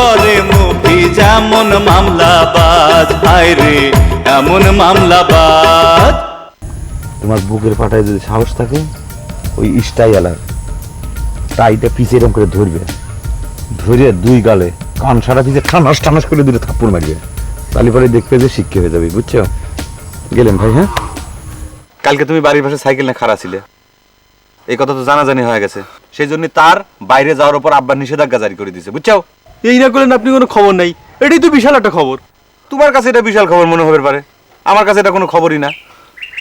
করে মুভি যেমন মামলাবাজ। হায় রে এমন মামলাবাজ। তোমার বুকের পাটায় যদি সাহস থাকে ওই স্টাই আলার টাইটা পিছে এরকম করে ধরবে। ধরে দুই গালে কান সারা পিছে ঠানাস ঠানাস করে দুটো থাপ্পড় মারবে। তাহলে পরে দেখবে যে শিক্ষা হয়ে যাবে বুঝছ? গেলেন ভাই হ্যাঁ? কালকে তুমি বাড়ির পাশে সাইকেল নিয়ে খাড়া ছিলে। এই কথা তো জানাজানি হয়ে গেছে। সেই জন্য তার বাইরে যাওয়ার উপর আব্বার নিষেধাজ্ঞা জারি করে দিয়েছে বুঝছ? এই না করলেন আপনি কোনো খবর নাই। এটাই তো বিশাল একটা খবর। তোমার কাছে এটা বিশাল খবর মনে হবে পারে। আমার কাছে এটা কোনো খবরই না।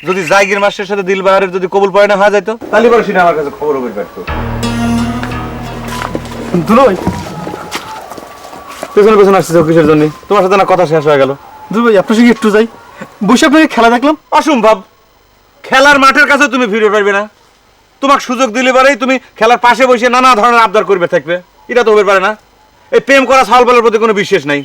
যদি জাইগির মাস্টারের সাথে দিলবাহারের যদি কবুল পয় না হয়ে যাইতো তাহলে পরে সেটা আমার কাছে খবর হবে পারতো দুলো ভাই পেছনে পেছনে আসছে কিসের জন্য? তোমার সাথে না কথা শেষ হয়ে গেল। দুলো ভাই আপনার সঙ্গে একটু যাই। বসে আপনাকে খেলা দেখলাম। অসম্ভব। খেলার মাঠের কাছে তুমি ফিরে পারবে না। তোমাকে সুযোগ দিলে পারেই তুমি খেলার পাশে বসে নানা ধরনের আবদার করবে থাকবে। এটা তো হতে পারে না। এই প্রেম করা সাল বলার প্রতি কোনো বিশ্বাস নাই।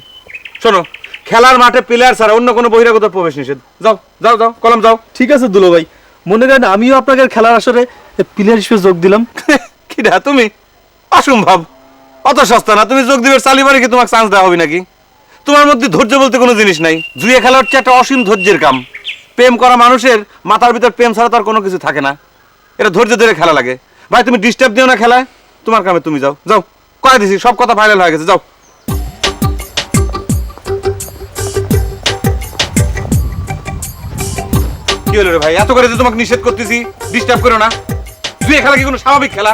শোনো খেলার মাঠে প্লেয়ার ছাড়া অন্য কোনো বহিরাগত প্রবেশ নিষেধ। যাও যাও যাও কলম যাও। ঠিক আছে দুলো ভাই। মনে করেন আমিও আপনাকে খেলার আসরে প্লেয়ার হিসেবে যোগ দিলাম। কিরা তুমি? অসম্ভব। অত সস্তা না। তুমি যোগ দিবে চালিবারে কি তোমাকে চান্স দেওয়া হবে নাকি? তোমার মধ্যে ধৈর্য বলতে কোনো জিনিস নাই। জুয়ে খেলা হচ্ছে একটা অসীম ধৈর্যের কাম। প্রেম করা মানুষের মাথার ভিতর প্রেম ছাড়া তো আর কোনো কিছু থাকে না। এটা ধৈর্য ধরে খেলা লাগে। ভাই তুমি ডিস্টার্ব দিও না খেলায়। তোমার কামে তুমি যাও। যাও। কয়ে দিছি, সব কথা ফাইনাল হয়ে গেছে, যাও। কি হলো রে ভাই? এত করে যে তোমাকে নিষেধ করতেছি ডিস্টার্ব করো না। জুয়ে খেলা কি কোনো স্বাভাবিক খেলা?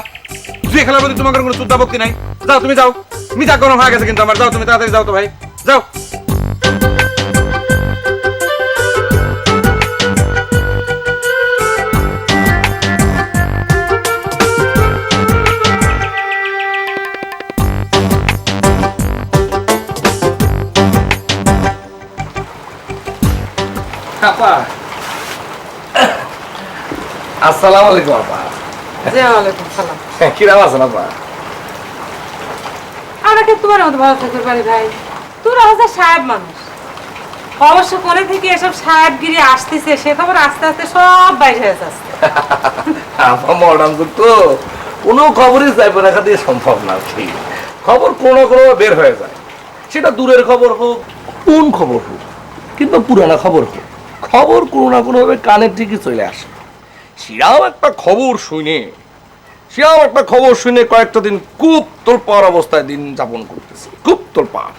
জুয়ে খেলার প্রতি তোমার কোনো শ্রদ্ধাভক্তি নাই? যাও, তুমি যাও। মিজা গরম হয়ে গেছে কিন্তু আমার। যাও, তুমি তাড়াতাড়ি যাও তো ভাই। যাও। আসসালামু আলাইকুম আপা। জি ওয়ালাইকুম সালাম। কিরাম আছেন আপা? আমরা কি তোমার মতো ভালো থাকতে পারি ভাই। তোরা হচ্ছে সাহেব মানুষ। অবশ্য করে থেকে এসব সাহেবগিরি আসতেছে সে খবর আস্তে আস্তে সব বাইরে হয়ে যাচ্ছে। আপা মডার্ন যুগ তো। কোনো খবরই যাইবে রাখা দিয়ে সম্ভব না কি খবর কোনো কোনো বের হয়ে যায়। সেটা দূরের খবর হোক কোন খবর হোক কিংবা পুরানা খবর হোক। খবর কোনো না কোনোভাবে কানে ঠিকই চলে আসে। সেরাও একটা খবর শুনে সেরাও একটা খবর শুনে কয়েকটা দিন খুব তোলপাড় অবস্থায় দিন যাপন করতেছে। খুব তোলপাড়।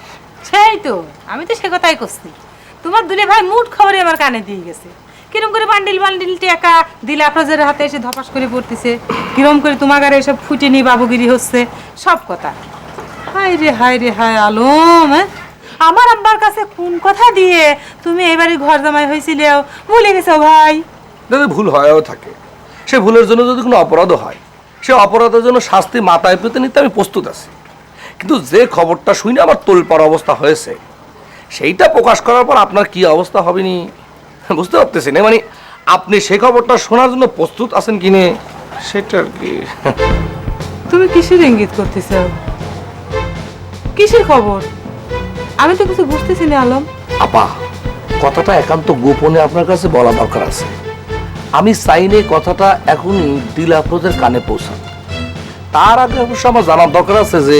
সেই তো, আমি তো সে কথাই করছি তোমার দুলে ভাই মুঠ খবরে আমার কানে দিয়ে গেছে। কিরম করে বান্ডিল বান্ডিল টাকা দিলে আপনাদের হাতে এসে ধপাস করে পড়তেছে। কিরম করে তোমার এসব ফুটেনি বাবুগিরি হচ্ছে। সব কথা। হায় রে হায় রে, হায় আলম হ্যাঁ? আমার আব্বার কাছে কোন কথা দিয়ে তুমি এবারে ঘর জামাই হয়েছিলে? ভুলে গেছো ভাই? যদি ভুল হয়েও থাকে। সে ভুলের জন্য যদি কোনো অপরাধও হয় সে অপরাধের জন্য শাস্তি মাথায় পেতে নিতে আমি প্রস্তুত আছি। কিন্তু যে খবরটা শুনে আমার তোলপাড় অবস্থা হয়েছে সেইটা প্রকাশ করার পর আপনার কি অবস্থা হবে নি বুঝতে পারতেছি না। মানে আপনি সেই খবরটা শোনার জন্য প্রস্তুত আছেন কি নে? সেটা আর কি। তুমি কিসের ইঙ্গিত করতেছো? কিসের খবর? আমি তো কিছু বুঝতেছি না আলম। আপা কথাটা একান্ত গোপনে আপনার কাছে বলা দরকার আছে। আমি চাইনে কথাটা এখনই দিল আফরোজের কানে পৌঁছান। তার আগে অবশ্য আমার জানার দরকার আছে যে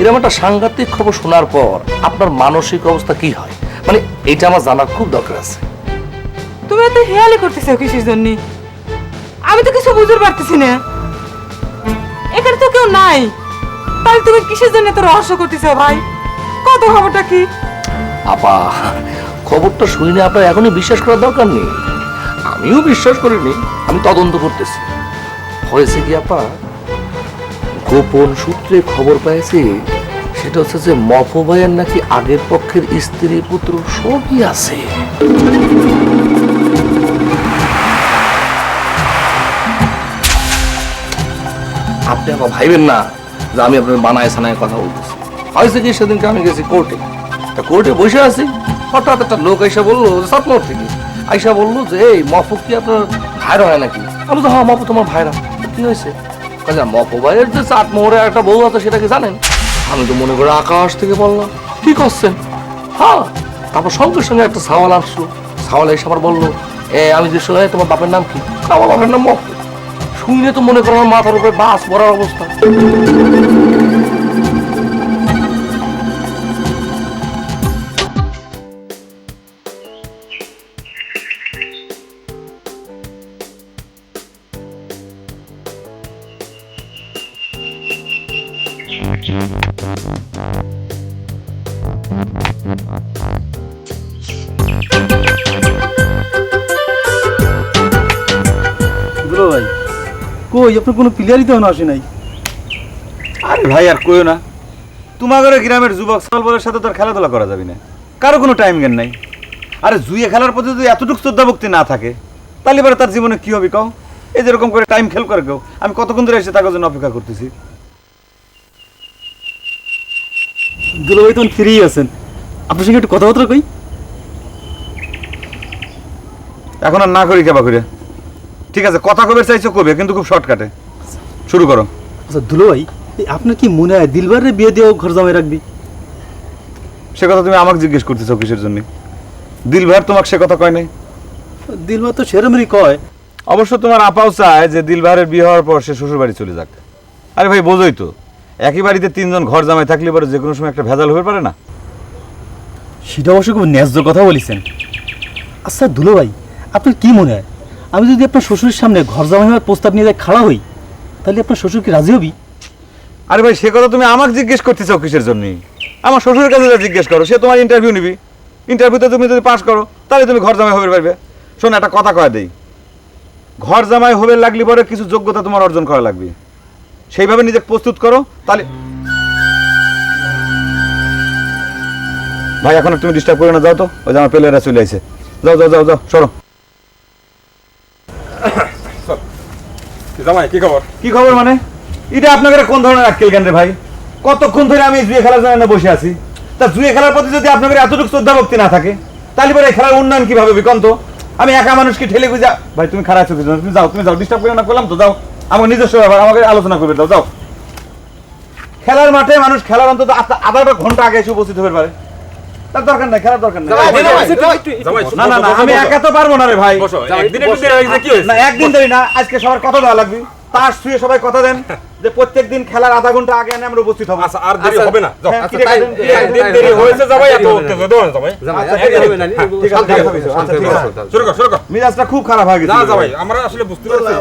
এরকম একটা সাংঘাতিক খবর শোনার পর আপনার মানসিক অবস্থা কি হয়? মানে এটা আমার জানার খুব দরকার আছে। তুমি এত হেয়ালি করতেছো কিসের জন্য? আমি তো কিছু বুঝতে পারতেছি না। এখানে তো কেউ নাই। তাহলে তুমি কিসের জন্য এত রহস্য করতেছো ভাই? কত খবরটা কি? আপা, খবরটা আপনার এখনই বিশ্বাস করার দরকার নেই। আমিও বিশ্বাস করিনি, আমি তদন্ত করতেছি। হয়েছে কি আপা, গোপন সূত্রে খবর পেয়েছি সেটা হচ্ছে যে মফো ভাইয়ের নাকি আগের পক্ষের স্ত্রী পুত্র সবই আছে। আপনি আমার ভাইবেন না যে আমি আপনার বানায় সানায় কথা বলতেছি। হয়েছে কি সেদিনকে আমি গেছি কোর্টে তা কোর্টে বসে আছি। হঠাৎ একটা লোক এসে বলল সাতমোহর থেকে। আইসা বলল যে, এই মফুক কি আপনার ভাইরা হয় নাকি? আমি তো হ্যাঁ মফু তোমার ভাইরা। কি হয়েছে? কাজে মফু ভাইয়ের যে চাটমোহরে একটা বউ আছে, সেটা কি জানেন? আমি তো মনে করে আকাশ থেকে বললাম, কি করছেন? হ্যাঁ তারপর সঙ্গে সঙ্গে একটা সাওয়াল আসলো। সাওয়াল এসে আবার বলল, এ, আমি যে শুনে তোমার বাপের নাম কি? আমার বাপের নাম মফু। শুনে তো মনে করো আমার মাথার উপরে বাস পড়ার অবস্থা। কই আপনার কোনো প্লেয়ারই তো আসে নাই। আরে ভাই আর কইও না। তোমাদের গ্রামের যুবক বলের সাথে তো আর খেলাধুলা করা যাবে না। কারও কোনো টাইম জ্ঞান নাই। আরে জুয়ে খেলার প্রতি যদি এতটুকু শ্রদ্ধা ভক্তি না থাকে তাহলে এবারে তার জীবনে কি হবে কও? এই যেরকম করে টাইম খেল করে কেউ। আমি কতক্ষণ ধরে এসে তার জন্য অপেক্ষা করতেছি। দুলো ভাই তখন ফ্রি আছেন। আপনার সঙ্গে একটু কথাবার্তা কই? এখন আর না করি কেবা করে ঠিক আছে কথা কবে চাইছো কবে? কিন্তু খুব শর্টকাটে শুরু করো। আচ্ছা দুলো ভাই আপনার কি মনে হয় দিলবারের বিয়ে দিয়েও ঘর জামাই রাখবি? সে কথা তুমি আমাকে জিজ্ঞেস করতেছো কিসের জন্য? দিল ভাই তোমাকে সে কথা কয় নাই? দিলবার তো সেরমেরই কয়। অবশ্য তোমার আপাও চায় যে দিলবারের বিয়ে হওয়ার পর সে শ্বশুর বাড়ি চলে যাক। আরে ভাই বোঝোই তো। একই বাড়িতে তিনজন ঘর জামাই থাকলে পরে যে কোনো সময় একটা ভেজাল হয়ে পারে না? সেটা অবশ্য খুব ন্যায্য কথা বলেছেন। আচ্ছা দুলো ভাই আপনার কি মনে হয়? আমি যদি আপনার শ্বশুরের সামনে ঘর জামাই হওয়ার প্রস্তাব নিয়ে খাড়া হই, তাহলে আপনার শ্বশুর কি রাজি হবি? আরে ভাই, সে কথা তুমি আমাকে জিজ্ঞেস করতেছো কিসের জন্য? আমার শ্বশুরের কাছে যা জিজ্ঞেস করো, সে তোমার ইন্টারভিউ নিবি। ইন্টারভিউতে তুমি যদি পাস করো, তাহলে তুমি ঘর জামাই হবে পারবে। শোনো, একটা কথা কয় দেই। ঘর জামাই হবে লাগলে পরে কিছু যোগ্যতা তোমার অর্জন করা লাগবে। সেইভাবে নিজেকে প্রস্তুত করো, তাহলে ভাই, এখন তুমি ডিস্টার্ব করে না, যাও তো। ওই যে আমার পেলেরা চলে আসে যাও যাও যাও যাও, সরো। জামাই কি খবর? মানে? এটা আপনাদের কোন ধরনের আক্কেল কেন ভাই? কতক্ষণ ধরে আমি জুয়ে খেলার জন্য বসে আছি? তা জুয়ে খেলার প্রতি যদি আপনাদের এতটুকু শ্রদ্ধা ভক্তি না থাকে তাহলে পরে খেলার উন্নয়ন কীভাবে বিকন্ত? আমি একা মানুষকে ঠেলে গুজা ভাই তুমি খারাপ যাও, তুমি যাও তুমি যাও ডিস্টার্ব করে না করলাম তো যাও। আমার নিজস্ব ব্যাপার আমাকে আলোচনা করবে দাও যাও। খেলার মাঠে মানুষ খেলার অন্তত আধা ঘণ্টা আগে এসে উপস্থিত হতে পারে তার দরকার নাই খেলার দরকার নাই। না না না আমি একা তো পারব না রে ভাই। একদিন একটু দেরি হয়ে কি হয়েছে? না একদিন দেরি না আজকে সবার কথা দেওয়া লাগবে। তার শুয়ে সবাই কথা দেন যে প্রত্যেক দিন খেলার আধা ঘণ্টা আগে এনে আমরা উপস্থিত হব। আচ্ছা আর দেরি হবে না। হ্যাঁ? একদিন দেরি হয়েছে জামাই এত উত্তেজিত দাও না আচ্ছা, ঠিক আছে, ঠিক আছে, ঠিক আছে, ঠিক আছে। শুরু কর শুরু কর। মিজাজটা খুব খারাপ হয়ে গেছে। না জামাই আমরা আসলে বুঝতে পারছি।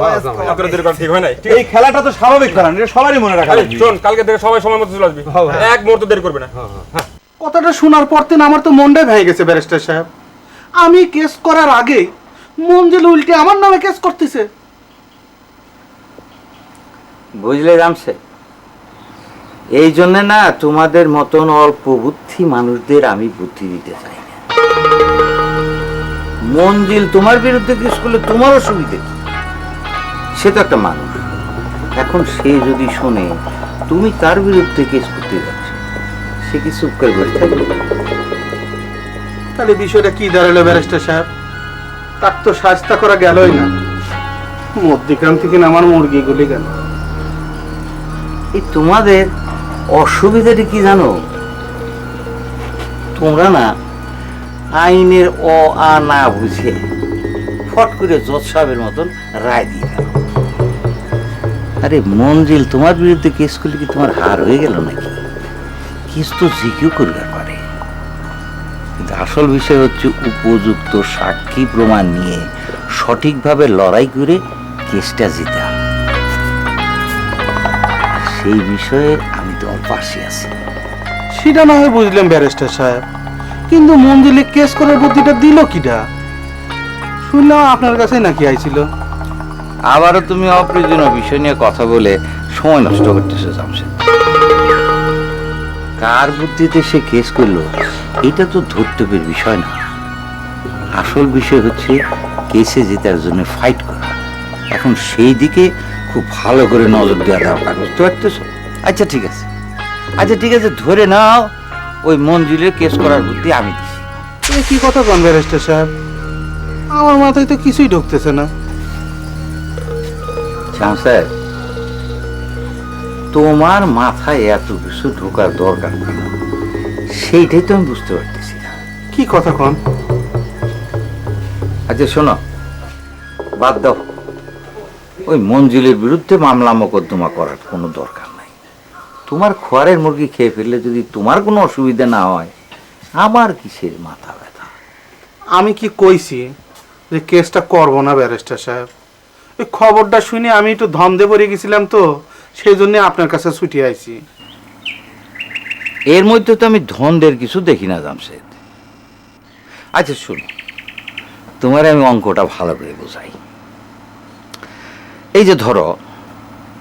আপনারা দেরি ঠিক হয় নাই এই খেলাটা তো স্বাভাবিক খেলা এটা সবারই মনে রাখা লাগবে। শোন কালকে থেকে সবাই সময় মতো চলে আসবি। এক মুহূর্ত দেরি করবে না। কথাটা শোনার পর থেকে আমার তো মনটাই ভেঙে গেছে, ব্যারিস্টার সাহেব। আমি কেস করার আগে মঞ্জিল উল্টে আমার নামে কেস করতেছে। বুঝলে রামসে, এই জন্য না তোমাদের মতন অল্প বুদ্ধি মানুষদের আমি বুদ্ধি দিতে চাই না। মঞ্জিল তোমার বিরুদ্ধে কেস করলে তোমার অসুবিধে কি? সে তো একটা মানুষ। এখন সে যদি শোনে, তুমি তার বিরুদ্ধে কেস করতে যাচ্ছ? সে কি চুপ করে বসে থাকবে তাহলে বিষয়টা কি দাঁড়াল ব্যারিস্টার সাহেব? তার তো সাজতা করা গেলই না। থেকে আমার মুরগি গুলি গেল। এই তোমাদের অসুবিধাটা কি জানো? তোমরা না আইনের অ আ না বুঝে ফট করে জজ সাহেবের মতন রায় দিয়ে গেল আরে মঞ্জিল তোমার বিরুদ্ধে কেস করলে কি তোমার হার হয়ে গেল নাকি? কেস তো যে কেউ করবে পারে। কিন্তু আসল বিষয় হচ্ছে উপযুক্ত সাক্ষী প্রমাণ নিয়ে সঠিকভাবে লড়াই করে কেসটা জিতা। সেই বিষয়ে আমি তোমার পাশে আছি। সেটা না হয় বুঝলাম ব্যারিস্টার সাহেব কিন্তু মঞ্জিলে কেস করার বুদ্ধিটা দিল কিটা শুনলাম আপনার কাছে নাকি আইছিল। আবারও তুমি অপ্রয়োজনীয় বিষয় নিয়ে কথা বলে সময় নষ্ট করতেছো জামশেদ। কার বুদ্ধিতে সে কেস করল এটা তো ধর্তব্যের বিষয় না। আসল বিষয় হচ্ছে কেসে জেতার জন্য ফাইট করা। এখন সেই দিকে খুব ভালো করে নজর দেওয়া দরকার বুঝতে পারতেছো? আচ্ছা ঠিক আছে। আচ্ছা ঠিক আছে ধরে নাও ওই মঞ্জুরের কেস করার বুদ্ধি আমি এ কি কথা কন ব্যারিস্টার সাহেব? আমার মাথায় তো কিছুই ঢুকতেছে না। স্যার তোমার মাথায় এত কিছু ঢোকার দরকার কেন? সেইটাই তো আমি বুঝতে পারতেছি না। কি কথা কন? আচ্ছা শোনো। বাদ দাও। ওই মঞ্জুলের বিরুদ্ধে মামলা মোকদ্দমা করার কোনো দরকার নাই। তোমার খোয়ারের মুরগি খেয়ে ফেললে যদি তোমার কোনো অসুবিধা না হয় আমার কিসের মাথা ব্যথা? আমি কি কইছি যে কেসটা করব না ব্যারিস্টার সাহেব? ওই খবরটা শুনে আমি একটু ধন্দে পড়ে গেছিলাম তো। সেই জন্য আপনার কাছে ছুটি আইছি। এর মধ্যে তো আমি ধনদের কিছু দেখি না, জামশেদ। আচ্ছা শুনো। তোমার আমি অঙ্কটা ভালো করে বোঝাই। এই যে ধরো,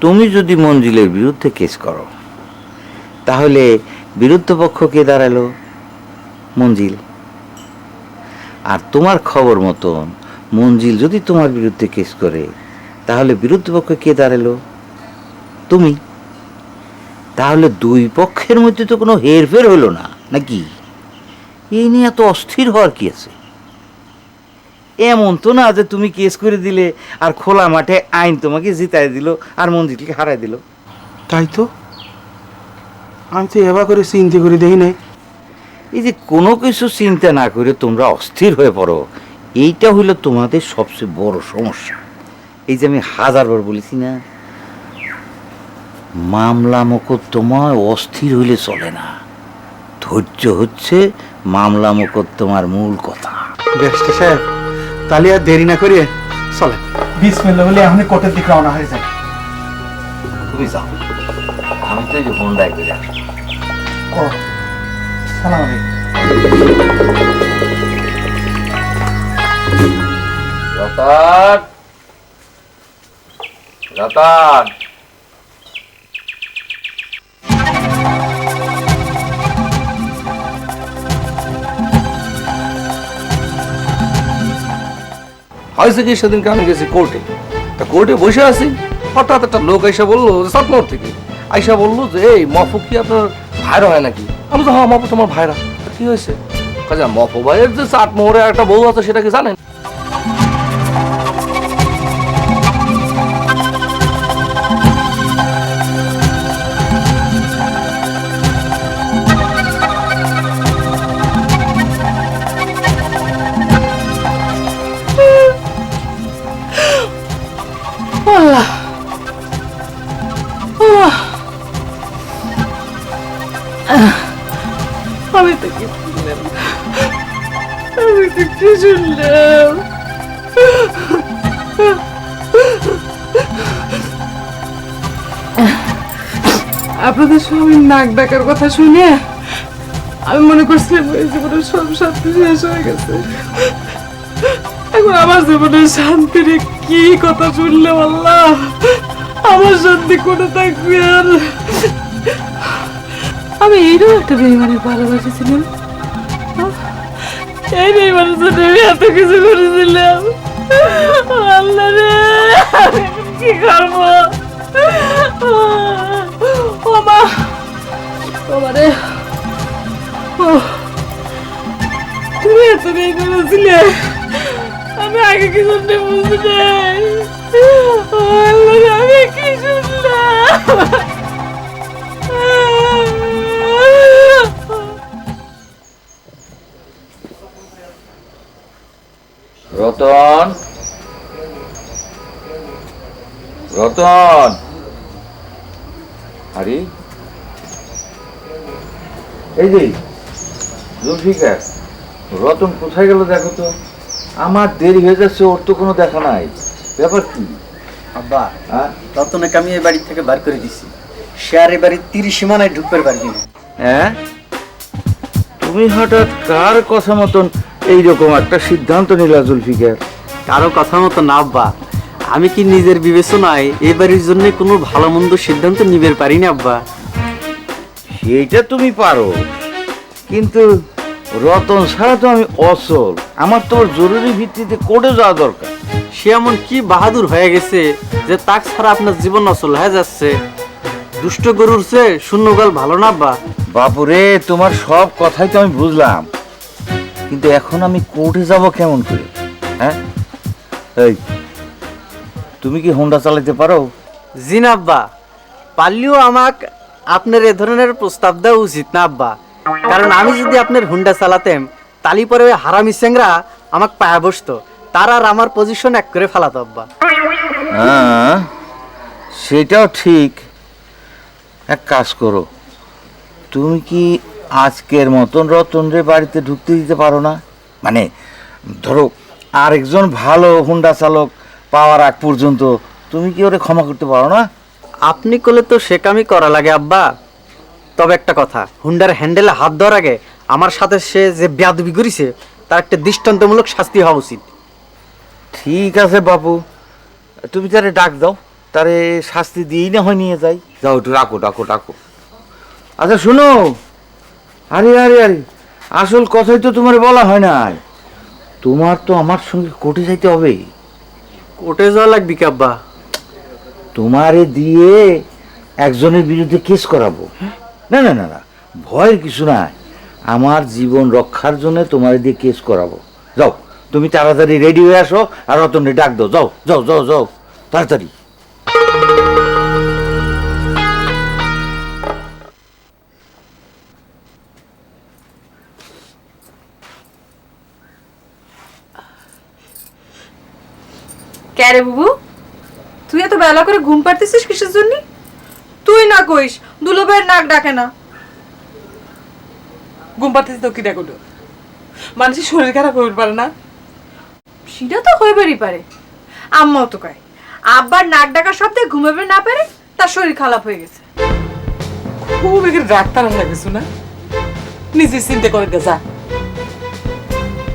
তুমি যদি মঞ্জিলের বিরুদ্ধে কেস করো, তাহলে বিরুদ্ধ পক্ষ কে দাঁড়াল? মঞ্জিল। আর তোমার খবর মতন মঞ্জিল যদি তোমার বিরুদ্ধে কেস করে, তাহলে বিরুদ্ধ পক্ষ কে দাঁড়াল? তুমি? তাহলে দুই পক্ষের মধ্যে তো কোনো হেরফের হলো না নাকি? এই নিয়ে এত অস্থির হওয়ার কি আছে? এমন তো না যে তুমি কেস করে দিলে আর খোলা মাঠে আইন তোমাকে জিতাই দিল আর মঞ্জিলকে হারাই দিল। তাই তো? আমি তো এবার করে চিন্তা করে দেখি নাই। এই যে কোনো কিছু চিন্তা না করে তোমরা অস্থির হয়ে পড়ো এইটা হইল তোমাদের সবচেয়ে বড় সমস্যা। এই যে আমি হাজারবার বলেছি না মামলা মোকদ্দমায় অস্থির হইলে চলে না। ধৈর্য হচ্ছে মামলা মোকদ্দমার মূল কথা। ব্যারিস্টার সাহেব তাহলে আর দেরি না করিয়ে চলেন। বিসমিল্লাহ বলে এখন কোর্টের দিকে রওনা হয়ে যায় তুমি যাও। আমি তো এই হোন্ডায় করে। আসব সালাম আলাইকুম। রতন! রতন! হয়েছে কি সেদিনকে আমি গেছি কোর্টে তা কোর্টে বসে আছি, হঠাৎ একটা লোক আইসা বলল সাতমোর থেকে, আইসা বলল যে, এই, মফু কি আপনার ভাইরা হয় নাকি? আমি তো হ্যাঁ মফু তোমার ভাইরা। কি হয়েছে? কাজে মফু ভাইয়ের যে চাটমোহরে একটা বউ আছে, সেটা কি জানেন? আপনাদের সবাই নাক ডাকার কথা শুনে আমি মনে করছিলাম জীবনের সব শান্তি শেষ হয়ে গেছে। এখন আমার জীবনে শান্তির কি কথা শুনলাম আল্লাহ আমার শান্তি কোনে থাকবে আর? আমি এইরকম একটা বেইমানের ভালোবাসেছিলাম এই বেইমানের জন্য আমি এত কিছু করেছিলাম। আল্লাহ রে কি করব? ও মা ও মা রে ও, তুমি আমি আগে কি শুনতে বুঝতে নাই আমি কি রতন? রতন? আরে এই যে জুলফিকার রতন কোথায় গেল দেখো তো? আমার দেরি হয়ে যাচ্ছে ওর তো কোনো দেখা নাই। ব্যাপার কি? আব্বা হ্যাঁ? রতনকে আমি এই বাড়ি থেকে বার করে দিছি। সে আর এই বাড়ির তিরিশ সীমানায় ঢুকতে পারবি না। হ্যাঁ? তুমি হঠাৎ কার কথা মতন এইরকম একটা সিদ্ধান্ত নিলা জুলফিকার? কারও কথা মতো না আব্বা। আমি কি নিজের বিবেচনায় এই বাড়ির জন্য কোনো ভালো মন্দ সিদ্ধান্ত নিবে পারি না আব্বা? সেইটা তুমি পারো। কিন্তু রতন ছাড়া তো আমি অচল। আমার তো জরুরি ভিত্তিতে কোর্টে যাওয়া দরকার। সে এমন কি বাহাদুর হয়ে গেছে যে তাক ছাড়া আপনার জীবন অচল হয়ে যাচ্ছে? দুষ্ট গরুর চেয়ে শূন্যকাল ভালো না আব্বা? বাপুরে তোমার সব কথাই তো আমি বুঝলাম। কিন্তু এখন আমি কোর্টে যাব কেমন করে হ্যাঁ? এই তুমি কি হোন্ডা চালাতে পারো? জি না আব্বা পারলেও আমাক আপনার এ ধরনের প্রস্তাব দেওয়া উচিত না আব্বা। কারণ আমি যদি আপনার হুন্ডা চালাতেম তালি পরে ওই হারামি সেংরা আমাকে পায়া বসতো। তার আর আমার পজিশন এক করে ফেলাতো আব্বা। হ্যাঁ সেটাও ঠিক। এক কাজ করো তুমি কি আজকের মতন রতন রে বাড়িতে ঢুকতে দিতে পারো না? মানে ধরো আরেকজন ভালো হুন্ডা চালক পাওয়ার আগ পর্যন্ত তুমি কি ওরে ক্ষমা করতে পারো না? আপনি করলে তো সে কামই করা লাগে আব্বা। তবে একটা কথা হুন্ডার হ্যান্ডেলে হাত দেওয়ার আগে আমার সাথে সে যে বেয়াদবি করেছে তার একটা দৃষ্টান্তমূলক শাস্তি হওয়া উচিত। ঠিক আছে বাবু তুমি তারে ডাক দাও তারে শাস্তি দিয়েই না হয় নিয়ে যাই। যাও একটু রাখো ডাকো ডাকো আচ্ছা শোনো। আরে আরে আরে আসল কথাই তো তোমার বলা হয় না তোমার তো আমার সঙ্গে কোর্টে যাইতে হবে। কোর্টে যাওয়া লাগবে কাব্বা তোমারে দিয়ে একজনের বিরুদ্ধে কেস করাবো। না না না না, ভয়ের কিছু নাই। আমার জীবন রক্ষার জন্য তোমারে দিয়ে কেস করাবো। যাও, তুমি তাড়াতাড়ি রেডি হয়ে আসো আর রতনে ডাক দাও। যাও যাও যাও যাও, তাড়াতাড়ি। ক্যারে বুবু? তুই এত বেলা করে ঘুম পাড়তেছিস কিসের জন্য? তুই না কইস দুলোবের নাক ডাকে না। ঘুম পাড়তেছিস তো কি দেখো মানুষের শরীর খারাপ হয়ে পারে না। সেটা তো হইবারই পারে। আম্মাও তো কয় আব্বার নাক ডাকা শব্দে ঘুমাবে না পারে তার শরীর খারাপ হয়ে গেছে। খুব এখানে ডাক্তার লাগেছো না? নিজে চিন্তা করে যা।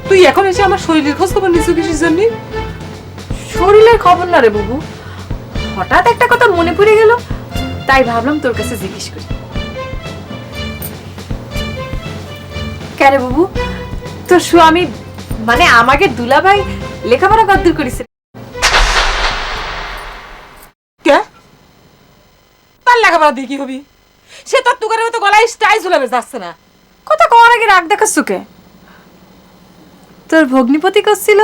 তুই এখন এসে আমার শরীরের খোঁজ খবর নিচ্ছ কিসের জন্য? শরীরের খবর না রে বাবু। হঠাৎ একটা কথা মনে পড়ে গেল তাই ভাবলাম তোর কাছে জিজ্ঞেস করি। কেন বুবু? তোর স্বামী মানে আমাকে দুলাভাই লেখাপড়া কদ্দূর করেছে। কে? তার লেখাপড়া দিয়ে কি হবি? সে তোর তুকারের মতো গলায় স্টাইল ঝুলাবে যাচ্ছে না। কথা কওয়ার আগে রাগ দেখাচ্ছ কে? তোর ভগ্নিপতি করছিল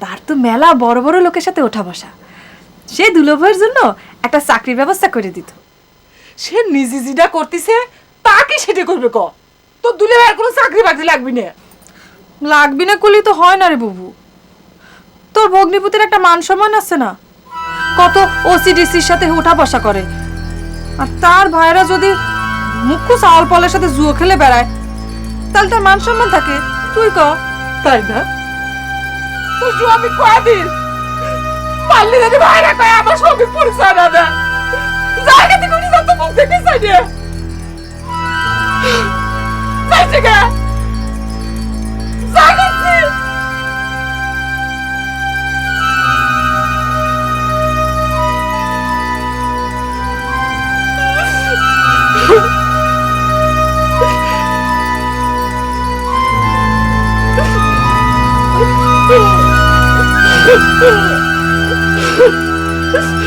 তার তো মেলা বড় বড় লোকের সাথে ওঠা বসা। সে দুলোভাইয়ের জন্য একটা চাকরির ব্যবস্থা করে দিত। সে নিজে যেটা করতেছে, তাকে সেটা করবে ক? তোর দুলে ভাইয়ের কোনো চাকরি বাকরি লাগবি না। লাগবি না করলেই তো হয় না রে বুবু। তোর ভগ্নিপতির একটা মান সম্মান আছে না? কত ওসিডিসির সাথে উঠা বসা করে। আর তার ভাইরা যদি মুখ্য চাউল পলের সাথে জুয়ো খেলে বেড়ায়, তাহলে তার মান সম্মান থাকে। তুই ক? তাই না? তোর স্বামী কয়দিন পারলি যদি ভাইরা কয়, আমার সঙ্গে পরিচয় না দেয় জায়গা থেকে উঠে যত মুখ দেখে সাইডে যাইছে Ha ha ha!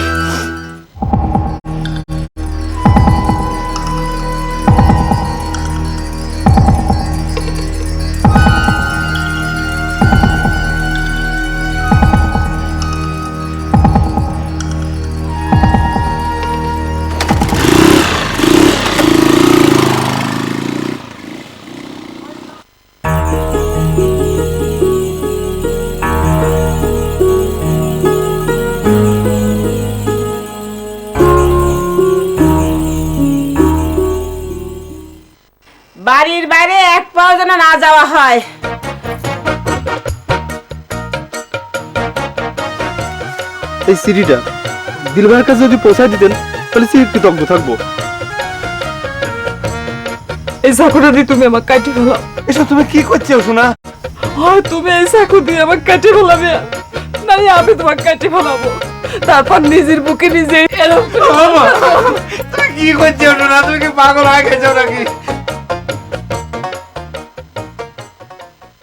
বাড়ির বাইরে এক পাও যেন না যাওয়া হয়। এই সিঁড়িটা দিলভাইয়ের কাছে যদি পৌঁছায় দিতেন তাহলে সিঁড়ি কৃতজ্ঞ থাকব। এই চাকুটা দিয়ে তুমি আমার কাটি ফেলো। এসব তুমি কি করছ শোনা হয় তুমি এই চাকু দিয়ে আমার কাটি ফেলাবে নাই আমি তোমার কাটি ফেলাবো। তারপর নিজের বুকে নিজে এরকম তুমি কি করছ শোনা তুমি কি পাগল হয়ে গেছো নাকি?